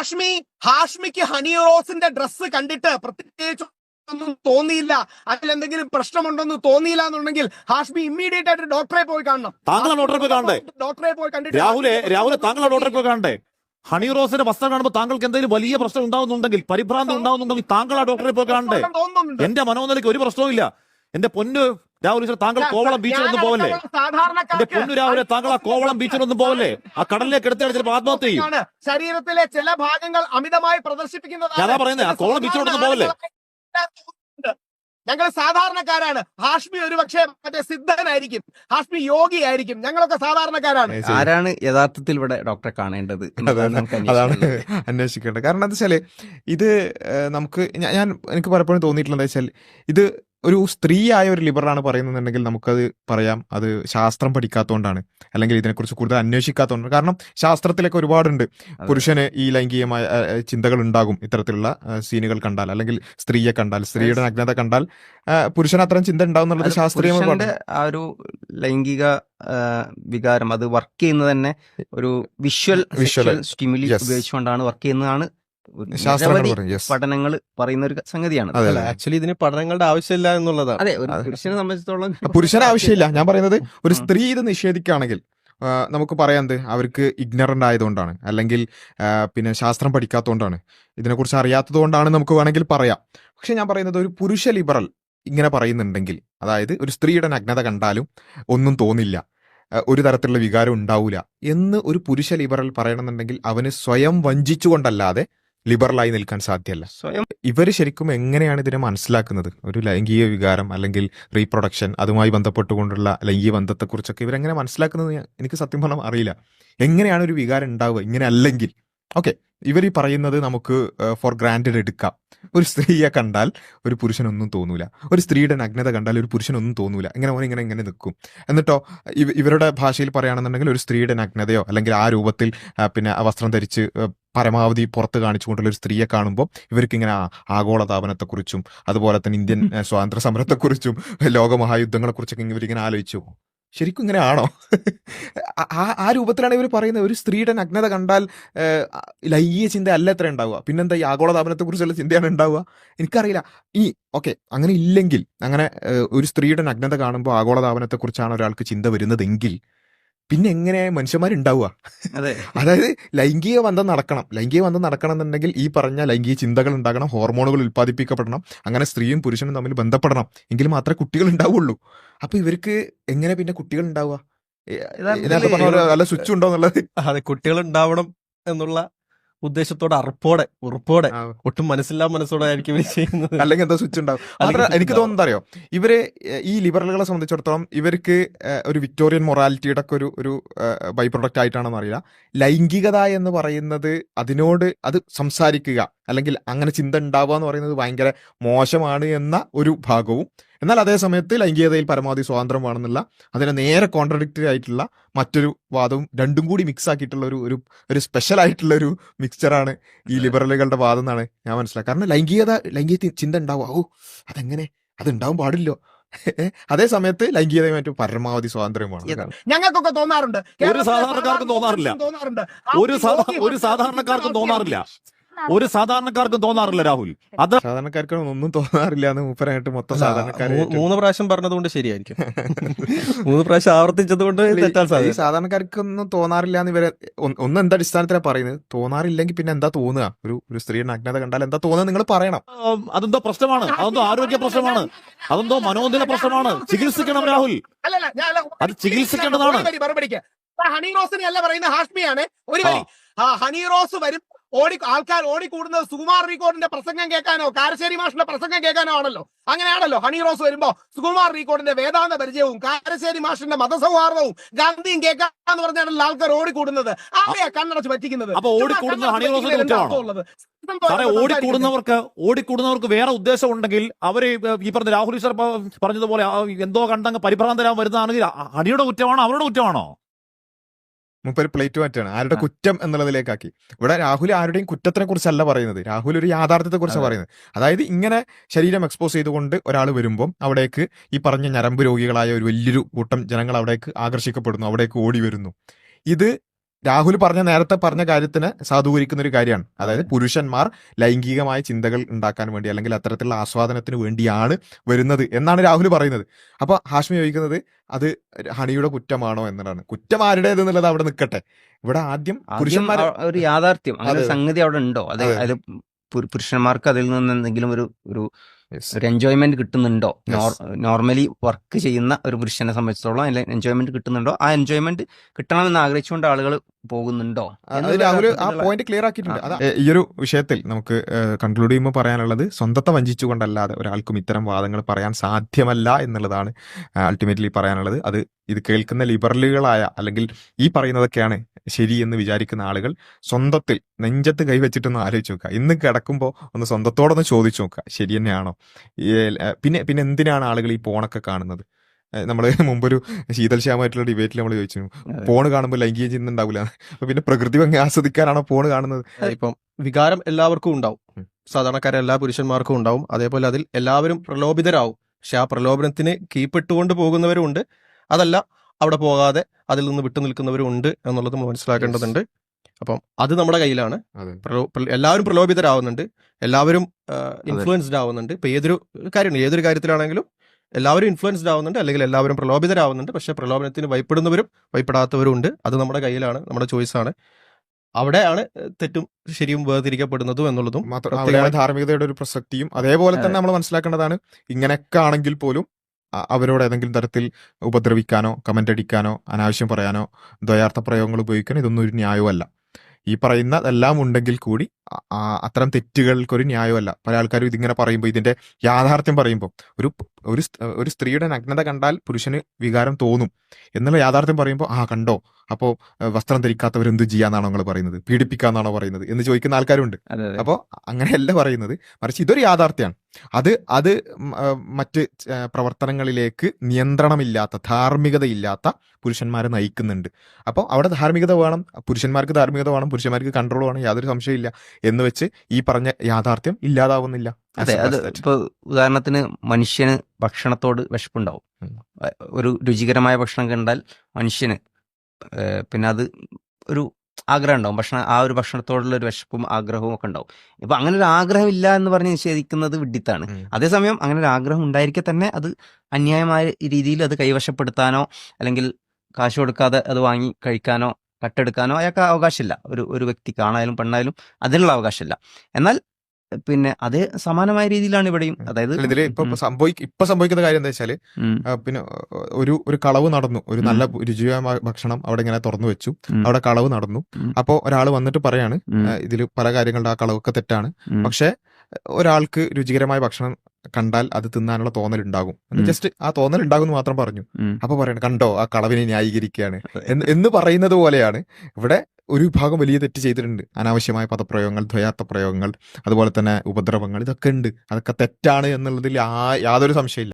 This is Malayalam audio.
ഹാഷ്മി ഹാഷ്മിക്ക് ഹണി റോസിന്റെ ഡ്രസ്സ് കണ്ടിട്ട് പ്രത്യേകിച്ച് ഒന്നും തോന്നിയില്ല. അതിൽ എന്തെങ്കിലും പ്രശ്നമുണ്ടെന്ന് തോന്നിയില്ല എന്നുണ്ടെങ്കിൽ ഹാഷ്മി ഇമ്മീഡിയറ്റ് ആയിട്ട് ഡോക്ടറെ പോയി കാണണം. താങ്കളെ ഡോക്ടറെ പോയി കാണണ്ടേ? ഡോക്ടറെ പോയി കണ്ടിട്ട് രാഹുലെ രാഹുലെ താങ്കളെ ഡോക്ടറെ പോയി കാണണ്ടേ? ഹണി റോസിന്റെ വസ്ത്രം കാണുമ്പോൾ താങ്കൾക്ക് എന്തെങ്കിലും വലിയ പ്രശ്നം ഉണ്ടാവുന്നുണ്ടെങ്കിൽ പരിഭ്രാന്തി ഉണ്ടാവുന്നുണ്ടെങ്കിൽ താങ്കൾ ആ ഡോക്ടറെ പോയി കാണണ്ടേ? എന്റെ മനോനിലയ്ക്ക് ഒരു പ്രശ്നവും ഇല്ല എന്റെ പൊന്നു രാഹുൽ ഈശ്വർ താങ്കൾ കോവളം ബീച്ചിലൊന്നും പോവല്ലേ? എന്റെ പൊന്നു രാഹുലെ താങ്കൾ ആ കോവളം ബീച്ചിലൊന്നും പോവല്ലേ? ആ കടലിലേക്ക് എടുത്തിട്ട് ചിലപ്പോൾ ആത്മഹത്യ ചെയ്യും. ശരീരത്തിലെ ചില ഭാഗങ്ങൾ അമിതമായി പ്രദർശിപ്പിക്കുന്നത് ഞാനാ പറയുന്നത്, ആ കോവളം ബീച്ചിലോട്ടൊന്നും പോവല്ലേ? ഞങ്ങൾ സാധാരണക്കാരാണ്. ഹാഷ്മി ഒരു പക്ഷേ മറ്റേ സിദ്ധനായിരിക്കും. ഹാഷ്മി യോഗി ആയിരിക്കും. ഞങ്ങളൊക്കെ സാധാരണക്കാരാണ്. ആരാണ് യഥാർത്ഥത്തിൽ ഇവിടെ ഡോക്ടറെ കാണേണ്ടത് അതാണ് അന്വേഷിക്കേണ്ടത്. കാരണം എന്താ വെച്ചാൽ ഇത് നമുക്ക് ഞാൻ എനിക്ക് പലപ്പോഴും തോന്നിയിട്ടുള്ളത് വെച്ചാൽ ഇത് ഒരു സ്ത്രീയായ ഒരു ലിബറാണ് പറയുന്നുണ്ടെങ്കിൽ നമുക്കത് പറയാം. അത് ശാസ്ത്രം പഠിക്കാത്തതുകൊണ്ടാണ് അല്ലെങ്കിൽ ഇതിനെക്കുറിച്ച് കൂടുതൽ അന്വേഷിക്കാത്തതുകൊണ്ട് കാരണം ശാസ്ത്രത്തിലൊക്കെ ഒരുപാടുണ്ട്. പുരുഷന് ഈ ലൈംഗികമായ ചിന്തകൾ ഉണ്ടാകും ഇത്തരത്തിലുള്ള സീനുകൾ കണ്ടാൽ. അല്ലെങ്കിൽ സ്ത്രീയെ കണ്ടാൽ സ്ത്രീയുടെ നഗ്നത കണ്ടാൽ പുരുഷന് അത്തരം ചിന്ത ഉണ്ടാവും എന്നുള്ളത് ശാസ്ത്രീയ ശാസ്ത്രീയമായി ആ ഒരു ലൈംഗിക വികാരം അത് വർക്ക് ചെയ്യുന്നത് തന്നെ ഒരു വിഷ്വൽ വിഷ്വൽ. സ്റ്റിമുലി ഉപയോഗിച്ചുകൊണ്ടാണ് വർക്ക് ചെയ്യുന്നതാണ് പഠനങ്ങൾ പറയുന്ന ഒരു സംഗതിയാണ് ആക്ച്വലി ഇതിന് പഠനങ്ങളുടെ ആവശ്യമില്ല എന്നുള്ളതാണ്. അതെ ഒരു പുരുഷനെ സംബന്ധിച്ചിടത്തോളം പുരുഷന് ആവശ്യമില്ല. ഞാൻ പറയുന്നത് ഒരു. സ്ത്രീ ഇത് നിഷേധിക്കുകയാണെങ്കിൽ നമുക്ക് പറയാം എന്ത്? അവർക്ക് ഇഗ്നറന്റ് ആയതുകൊണ്ടാണ്. അല്ലെങ്കിൽ പിന്നെ ശാസ്ത്രം പഠിക്കാത്തതുകൊണ്ടാണ്. ഇതിനെക്കുറിച്ച് അറിയാത്തത് കൊണ്ടാണ് നമുക്ക് വേണമെങ്കിൽ പറയാം. പക്ഷെ ഞാൻ പറയുന്നത് ഒരു പുരുഷ ലിബറൽ ഇങ്ങനെ പറയുന്നുണ്ടെങ്കിൽ അതായത് ഒരു സ്ത്രീയുടെ നഗ്നത കണ്ടാലും ഒന്നും തോന്നില്ല ഒരു തരത്തിലുള്ള വികാരം ഉണ്ടാവില്ല എന്ന് ഒരു പുരുഷ ലിബറൽ പറയണമെന്നുണ്ടെങ്കിൽ അവന് സ്വയം വഞ്ചിച്ചുകൊണ്ടല്ലാതെ ലിബറലായി നിൽക്കാൻ സാധ്യമല്ല സ്വയം ഇവർ ശരിക്കും എങ്ങനെയാണ് ഇതിനെ മനസ്സിലാക്കുന്നത്? ഒരു ലൈംഗിക വികാരം അല്ലെങ്കിൽ റീപ്രൊഡക്ഷൻ അതുമായി ബന്ധപ്പെട്ടുകൊണ്ടുള്ള ലൈംഗിക ബന്ധത്തെക്കുറിച്ചൊക്കെ ഇവരെങ്ങനെ മനസ്സിലാക്കുന്നത്? എനിക്ക് സത്യം പറഞ്ഞാൽ അറിയില്ല. എങ്ങനെയാണ് ഒരു വികാരം ഉണ്ടാവുക? ഇങ്ങനെ അല്ലെങ്കിൽ. ഓക്കെ ഇവർ ഈ പറയുന്നത് നമുക്ക് ഫോർ ഗ്രാൻഡഡ് എടുക്കാം. ഒരു സ്ത്രീയെ കണ്ടാൽ ഒരു പുരുഷനൊന്നും തോന്നൂല. ഒരു സ്ത്രീയുടെ നഗ്നത കണ്ടാൽ ഒരു പുരുഷനൊന്നും തോന്നൂല. ഇങ്ങനെ ഓൻ ഇങ്ങനെ ഇങ്ങനെ നിൽക്കും എന്നിട്ടോ ഇവരുടെ ഭാഷയിൽ പറയുകയാണെന്നുണ്ടെങ്കിൽ ഒരു സ്ത്രീയുടെ നഗ്നതയോ അല്ലെങ്കിൽ ആ രൂപത്തിൽ പിന്നെ വസ്ത്രം ധരിച്ച് പരമാവധി പുറത്ത് കാണിച്ചുകൊണ്ടുള്ള ഒരു സ്ത്രീയെ കാണുമ്പോൾ ഇവർക്ക് ഇങ്ങനെ ആഗോളതാപനത്തെക്കുറിച്ചും അതുപോലെ തന്നെ ഇന്ത്യൻ സ്വാതന്ത്ര്യ സമരത്തെക്കുറിച്ചും ലോകമഹായുദ്ധങ്ങളെക്കുറിച്ചൊക്കെ ഇവരിങ്ങനെ ആലോചിച്ചു പോകും. ശരിക്കും ഇങ്ങനെ ആണോ? ആ- ആ രൂപത്തിലാണ് ഇവർ പറയുന്നത്. ഒരു സ്ത്രീയുടെ നഗ്നത കണ്ടാൽ ലൈയ ചിന്ത അല്ല എത്ര ഉണ്ടാവുക. പിന്നെന്താ ഈ ആഗോളതാപനത്തെ കുറിച്ചുള്ള ചിന്തയാണ് ഉണ്ടാവുക? എനിക്കറിയില്ല. ഈ ഓക്കെ അങ്ങനെ ഇല്ലെങ്കിൽ അങ്ങനെ ഒരു സ്ത്രീയുടെ നഗ്നത കാണുമ്പോൾ ആഗോളതാപനത്തെ കുറിച്ചാണ് ഒരാൾക്ക് ചിന്ത വരുന്നതെങ്കിൽ പിന്നെ എങ്ങനെ മനുഷ്യന്മാരുണ്ടാവുക? അതെ. അതായത് ലൈംഗിക ബന്ധം നടക്കണം. ലൈംഗിക ബന്ധം നടക്കണം എന്നുണ്ടെങ്കിൽ ഈ പറഞ്ഞ ലൈംഗിക ചിന്തകൾ ഉണ്ടാകണം ഹോർമോണുകൾ ഉൽപ്പാദിപ്പിക്കപ്പെടണം അങ്ങനെ സ്ത്രീയും പുരുഷനും തമ്മിൽ ബന്ധപ്പെടണം. എങ്കിൽ മാത്രമേ കുട്ടികൾ ഉണ്ടാവുള്ളൂ. അപ്പൊ ഇവർക്ക് എങ്ങനെ പിന്നെ കുട്ടികൾ ഉണ്ടാവുക? അല്ല സ്വിച്ച് ഉണ്ടോ എന്നുള്ളത്? അതെ കുട്ടികൾ ഉണ്ടാവണം എന്നുള്ള ഉദ്ദേശത്തോടെ അറപ്പോടെ ഉറപ്പോടെ ഒട്ടും മനസ്സില്ലാ മനസ്സോടെ ആയിരിക്കും ചെയ്യുന്നത്. അല്ലെങ്കിൽ എന്തോ സ്വിച്ച് ഉണ്ടാവും. എനിക്ക്. തോന്നുന്നത് അറിയോ? ഇവർ ഈ ലിബറലുകളെ സംബന്ധിച്ചിടത്തോളം ഇവർക്ക് ഒരു വിക്ടോറിയൻ മൊറാലിറ്റിയുടെ ഒക്കെ ഒരു ഒരു ബൈ പ്രൊഡക്റ്റ് ആയിട്ടാണെന്ന് അറിയില്ല. ലൈംഗികത എന്ന് പറയുന്നത് അതിനോട് അത് സംസാരിക്കുക അല്ലെങ്കിൽ അങ്ങനെ ചിന്ത ഉണ്ടാവുക എന്ന് പറയുന്നത് ഭയങ്കര മോശമാണ് എന്ന ഒരു ഭാഗവും എന്നാൽ അതേ സമയത്ത് ലൈംഗികതയിൽ പരമാവധി സ്വാതന്ത്ര്യം വേണമെന്നുള്ള അതിനെ നേരെ കോൺട്രഡിക്റ്ററി ആയിട്ടുള്ള മറ്റൊരു വാദവും രണ്ടും കൂടി മിക്സ് ആക്കിയിട്ടുള്ള ഒരു ഒരു ഒരു സ്പെഷ്യൽ ആയിട്ടുള്ള ഒരു മിക്സ്ചറാണ് ഈ ലിബറലുകളുടെ വാദം എന്നാണ് ഞാൻ മനസ്സിലാക്കുക കാരണം ലൈംഗികത ലൈംഗിക ചിന്ത ഉണ്ടാവും ഓ അതെങ്ങനെ? അത് ഉണ്ടാവാൻ പാടില്ലോ അതേ സമയത്ത് ലൈംഗികതയുമായിട്ട് പരമാവധി സ്വാതന്ത്ര്യം വേണം. ഞങ്ങൾക്കൊക്കെ തോന്നാറുണ്ട്. ഒരു സാധാരണക്കാർക്കും തോന്നാറില്ല. തോന്നാറുണ്ട്. ഒരു ഒരു സാധാരണക്കാർക്കും തോന്നാറില്ല. ഒരു സാധാരണക്കാർക്കും തോന്നാറില്ല രാഹുൽ. അത് സാധാരണക്കാർക്ക് ഒന്നും തോന്നാറില്ല എന്ന് മൂപ്പരായിട്ട് മൊത്തം സാധാരണക്കാർ മൂന്ന് പ്രാവശ്യം പറഞ്ഞതുകൊണ്ട് ശരിയായിരിക്കും. മൂന്ന് പ്രാവശ്യം ആവർത്തിച്ചതുകൊണ്ട് തെറ്റാൻ ഈ സാധ്യത. സാധാരണക്കാർക്കൊന്നും തോന്നാറില്ല എന്ന് ഇവരെ ഒന്ന് എന്താ അടിസ്ഥാനത്തിലാണ് പറയുന്നത്? തോന്നാറില്ലെങ്കിൽ പിന്നെ എന്താ തോന്നുക? ഒരു ഒരു സ്ത്രീയുടെ അജ്ഞത കണ്ടാൽ എന്താ തോന്നുക നിങ്ങൾ പറയണം. അതെന്തോ പ്രശ്നമാണ്. അതെന്തോ ആരോഗ്യ പ്രശ്നമാണ്. അതെന്തോ മനോനില പ്രശ്നമാണ്. ചികിത്സിക്കണം രാഹുൽ. അല്ലല്ല അത് ചികിത്സിക്കേണ്ടതാണ്. ഹണി റോസിനെ അല്ല പറയുന്ന ഹാഷ്മിയാണ്. ഒരു ഹണി റോസ് വരും ഓടി ആൾക്കാർ ഓടിക്കൂടുന്നത് സുകുമാർ റീകോർഡിന്റെ പ്രസംഗം കേൾക്കാനോ കാരശ്ശേരി മാഷിന്റെ പ്രസംഗം കേൾക്കാനോ ആണല്ലോ അങ്ങനെയാണല്ലോ ഹണി റോസ് വരുമ്പോ സുകുമാർ റീകോർഡിന്റെ വേദാന്ത പരിചയവും കാരശ്ശേരി മാഷിന്റെ മതസൗഹാർദ്ദവും ഗാന്ധിയും കേൾക്കാന്ന് പറഞ്ഞാണല്ലോ ആൾക്കാർ ഓടിക്കൂടുന്നത് ആരെയാ കണ്ണടച്ച് പറ്റിക്കുന്നത്? സാറേ ഓടിക്കൂടുന്നവർക്ക് ഓടിക്കൂടുന്നവർക്ക് വേറെ ഉദ്ദേശം ഉണ്ടെങ്കിൽ അവർ ഈ പറഞ്ഞ രാഹുൽ ഈശ്വർ പറഞ്ഞതുപോലെ എന്തോ കണ്ടങ്ങ് പരിഭ്രാന്തരാൻ വരുന്നതാണെങ്കിൽ ഹണിയുടെ കുറ്റമാണോ അവരുടെ കുറ്റമാണോ? മുപ്പര് പ്ലേറ്റ് മാറ്റാണ്. ആരുടെ കുറ്റം എന്നുള്ളതിലേക്കാക്കി. ഇവിടെ രാഹുൽ ആരുടെയും കുറ്റത്തിനെ കുറിച്ചല്ല പറയുന്നത്. രാഹുൽ ഒരു യാഥാർത്ഥ്യത്തെ കുറിച്ചാണ് പറയുന്നത്. അതായത് ഇങ്ങനെ ശരീരം എക്സ്പോസ് ചെയ്തുകൊണ്ട് ഒരാൾ വരുമ്പോൾ അവിടേക്ക് ഈ പറഞ്ഞ ഞരമ്പ് രോഗികളായ ഒരു വലിയൊരു കൂട്ടം ജനങ്ങൾ അവിടേക്ക് ആകർഷിക്കപ്പെടുന്നു അവിടേക്ക് ഓടി വരുന്നു. ഇത് രാഹുൽ പറഞ്ഞ നേരത്തെ പറഞ്ഞ കാര്യത്തിന് സാധൂകരിക്കുന്ന ഒരു കാര്യമാണ്. അതായത് പുരുഷന്മാർ ലൈംഗികമായ ചിന്തകൾ ഉണ്ടാക്കാൻ വേണ്ടി അല്ലെങ്കിൽ അത്തരത്തിലുള്ള ആസ്വാദനത്തിന് വേണ്ടിയാണ് വരുന്നത് എന്നാണ് രാഹുൽ പറയുന്നത്. അപ്പൊ ഹാഷ്മി ചോദിക്കുന്നത് അത് ഹണിയുടെ കുറ്റമാണോ എന്നതാണ് കുറ്റം ആരുടേത് എന്നുള്ളത് അവിടെ നിൽക്കട്ടെ. ഇവിടെ ആദ്യം പുരുഷന്മാർ ഒരു യാഥാർത്ഥ്യം സംഗതി അവിടെ ഉണ്ടോ? അതെ. പുരുഷന്മാർക്ക് അതിൽ നിന്ന് എന്തെങ്കിലും ഒരു ഒരു ഒരു എൻജോയ്മെന്റ് കിട്ടുന്നുണ്ടോ? നോർമലി വർക്ക് ചെയ്യുന്ന ഒരു പുരുഷനെ സംബന്ധിച്ചിടത്തോളം അതിൽ എൻജോയ്മെന്റ് കിട്ടുന്നുണ്ടോ? ആ എൻജോയ്മെന്റ് കിട്ടണമെന്ന് ആഗ്രഹിച്ചുകൊണ്ട് ആളുകൾ പോകുന്നുണ്ടോ? ആ പോയിന്റ് ക്ലിയർ ആക്കിയിട്ടുണ്ട്. ഈ ഒരു വിഷയത്തിൽ നമുക്ക് കൺക്ലൂഡ് ചെയ്യുമ്പോൾ പറയാനുള്ളത് സ്വന്തത്തെ വഞ്ചിച്ചുകൊണ്ടല്ലാതെ ഒരാൾക്കും ഇത്തരം വാദങ്ങൾ പറയാൻ സാധ്യമല്ല എന്നുള്ളതാണ് അൾട്ടിമേറ്റ്ലി പറയാനുള്ളത്. അത് ഇത് കേൾക്കുന്ന ലിബറലുകളായ അല്ലെങ്കിൽ ഈ പറയുന്നതൊക്കെയാണ് ശരി എന്ന് വിചാരിക്കുന്ന ആളുകൾ സ്വന്തത്തിൽ നെഞ്ചത്ത് കൈവച്ചിട്ടൊന്ന് ആലോചിച്ച് നോക്കുക. ഇന്ന് കിടക്കുമ്പോൾ ഒന്ന് സ്വന്തത്തോടൊന്ന് ചോദിച്ചു നോക്കുക. ശരി തന്നെയാണോ? പിന്നെ പിന്നെ എന്തിനാണ് ആളുകൾ ഈ പോണൊക്കെ കാണുന്നത്? നമ്മൾ മുമ്പൊരു ശീതൽശ്യാമായിട്ടുള്ള ഡിബേറ്റിൽ നമ്മൾ ചോദിച്ചു ഫോൺ കാണുമ്പോൾ ലൈംഗിക ചിന്ത ഉണ്ടാവില്ല അപ്പൊ പിന്നെ പ്രകൃതി ഭംഗി ആസ്വദിക്കാനാണോ പോണ് കാണുന്നത്? ഇപ്പം വികാരം എല്ലാവർക്കും ഉണ്ടാവും. സാധാരണക്കാരെ എല്ലാ പുരുഷന്മാർക്കും ഉണ്ടാവും. അതേപോലെ അതിൽ എല്ലാവരും പ്രലോഭിതരാവും. പക്ഷെ ആ പ്രലോഭനത്തിന് കീപ്പിട്ടുകൊണ്ട് പോകുന്നവരുണ്ട്. അതല്ല അവിടെ പോകാതെ അതിൽ നിന്ന് വിട്ടു നിൽക്കുന്നവരും ഉണ്ട് എന്നുള്ളത് നമ്മൾ മനസ്സിലാക്കേണ്ടതുണ്ട്. അപ്പം അത് നമ്മുടെ കയ്യിലാണ്. എല്ലാവരും പ്രലോഭിതരാവുന്നുണ്ട്. എല്ലാവരും ഇൻഫ്ലുവൻസ്ഡ് ആവുന്നുണ്ട്. ഇപ്പൊ ഏതൊരു കാര്യം ഏതൊരു കാര്യത്തിലാണെങ്കിലും എല്ലാവരും ഇൻഫ്ലുവൻസ്ഡ് ആവുന്നുണ്ട്. അല്ലെങ്കിൽ എല്ലാവരും പ്രലോഭിതരാവുന്നുണ്ട്. പക്ഷെ പ്രലോഭനത്തിന് ഭയപ്പെടുന്നവരും ഭയപ്പെടാത്തവരും ഉണ്ട്. അത് നമ്മുടെ കയ്യിലാണ്. നമ്മുടെ ചോയ്സ് ആണ്. അവിടെയാണ് തെറ്റും ശരിയും വേർതിരിക്കപ്പെടുന്നതും എന്നുള്ളതും ധാർമ്മികതയുടെ ഒരു പ്രസക്തിയും. അതേപോലെ തന്നെ നമ്മൾ മനസ്സിലാക്കേണ്ടതാണ് ഇങ്ങനെയൊക്കെ ആണെങ്കിൽ പോലും അവരോട് ഏതെങ്കിലും തരത്തിൽ ഉപദ്രവിക്കാനോ കമന്റ് അടിക്കാനോ അനാവശ്യം പറയാനോ ദ്വയാർത്ഥ പ്രയോഗങ്ങൾ ഉപയോഗിക്കാനോ ഇതൊന്നും ഒരു ന്യായമല്ല. ഈ പറയുന്ന എല്ലാം ഉണ്ടെങ്കിൽ കൂടി അത്തരം തെറ്റുകൾക്കൊരു ന്യായമല്ല. പല ആൾക്കാരും ഇതിങ്ങനെ പറയുമ്പോൾ ഇതിന്റെ യാഥാർത്ഥ്യം പറയുമ്പോൾ ഒരു ഒരു ഒരു സ്ത്രീയുടെ നഗ്നത കണ്ടാൽ പുരുഷന് വികാരം തോന്നും എന്നുള്ള യാഥാർത്ഥ്യം പറയുമ്പോൾ ആ കണ്ടോ? അപ്പോൾ വസ്ത്രം ധരിക്കാത്തവർ എന്ത് ചെയ്യാന്നാണോ നിങ്ങൾ പറയുന്നത്? പീഡിപ്പിക്കാന്നാണോ പറയുന്നത്? എന്ന് ചോദിക്കുന്ന ആൾക്കാരുണ്ട്. അപ്പോൾ അങ്ങനെയല്ല പറയുന്നത്. മറിച്ച് ഇതൊരു യാഥാർത്ഥ്യമാണ് അത് അത് മറ്റ് പ്രവർത്തനങ്ങളിലേക്ക് നിയന്ത്രണമില്ലാത്ത ധാർമ്മികതയില്ലാത്ത പുരുഷന്മാരെ നയിക്കുന്നുണ്ട്. അപ്പോൾ അവിടെ ധാർമ്മികത വേണം പുരുഷന്മാർക്ക് ധാർമ്മികത വേണം പുരുഷന്മാർക്ക് കൺട്രോൾ വേണം യാതൊരു സംശയമില്ല എന്ന് വെച്ച് ഈ പറഞ്ഞ യാഥാർത്ഥ്യം ഇല്ലാതാവുന്നില്ല. അതെ അത് ഇപ്പൊ ഉദാഹരണത്തിന് മനുഷ്യന് ഭക്ഷണത്തോട് വിശപ്പുണ്ടാവും. ഒരു രുചികരമായ ഭക്ഷണം കണ്ടാൽ മനുഷ്യന് പിന്നെ അത് ഒരു ആഗ്രഹം ഉണ്ടാവും. ഭക്ഷണം ആ ഒരു ഭക്ഷണത്തോടുള്ള ഒരു വിശപ്പും ആഗ്രഹവും ഒക്കെ ഉണ്ടാവും. ഇപ്പൊ അങ്ങനെ ഒരു ആഗ്രഹം ഇല്ല എന്ന് പറഞ്ഞ് നിഷേധിക്കുന്നത് വിഡിത്താണ്. അതേസമയം അങ്ങനെ ഒരു ആഗ്രഹം ഉണ്ടായിരിക്കെ തന്നെ അത് അന്യായമായ രീതിയിൽ അത് കൈവശപ്പെടുത്താനോ അല്ലെങ്കിൽ കാശ് കൊടുക്കാതെ അത് വാങ്ങി കഴിക്കാനോ കട്ടെടുക്കാനോ അയാൾക്ക് അവകാശമില്ല. ഒരു ഒരു വ്യക്തി കാണായാലും പെണ്ണായാലും അതിനുള്ള അവകാശമില്ല. എന്നാൽ പിന്നെ അത് സമാനമായ രീതിയിലാണ് ഇവിടെയും. അതായത് ഇതിൽ ഇപ്പൊ സംഭവിക്കും സംഭവി ഇപ്പൊ സംഭവിക്കുന്ന കാര്യം എന്താ വെച്ചാൽ പിന്നെ ഒരു ഒരു കളവ് നടന്നു. ഒരു നല്ല രുചികരമായ ഭക്ഷണം അവിടെ ഇങ്ങനെ തുറന്നു വെച്ചു. അവിടെ കളവ് നടന്നു. അപ്പോൾ അപ്പോ ഒരാൾ വന്നിട്ട് പറയാണ് ഇതിൽ പല കാര്യങ്ങളുടെ ആ കളവൊക്കെ തെറ്റാണ്. പക്ഷെ ഒരാൾക്ക് രുചികരമായ ഭക്ഷണം കണ്ടാൽ അത് തിന്നാനുള്ള തോന്നൽ ഉണ്ടാകും. ജസ്റ്റ് ആ തോന്നൽ ഉണ്ടാകും എന്ന് മാത്രം പറഞ്ഞു. അപ്പൊ പറയണം കണ്ടോ ആ കളവിനെ ന്യായീകരിക്കുകയാണ്. എന്ന് എന്ന് പറയുന്നത് പോലെയാണ്. ഇവിടെ ഒരു വിഭാഗം വലിയ തെറ്റ് ചെയ്തിട്ടുണ്ട്. അനാവശ്യമായ പദപ്രയോഗങ്ങൾ ദ്വയാർത്ഥ പ്രയോഗങ്ങൾ അതുപോലെ തന്നെ ഉപദ്രവങ്ങൾ ഇതൊക്കെ ഉണ്ട്. അതൊക്കെ തെറ്റാണ് എന്നുള്ളതിൽ ആ യാതൊരു സംശയമില്ല.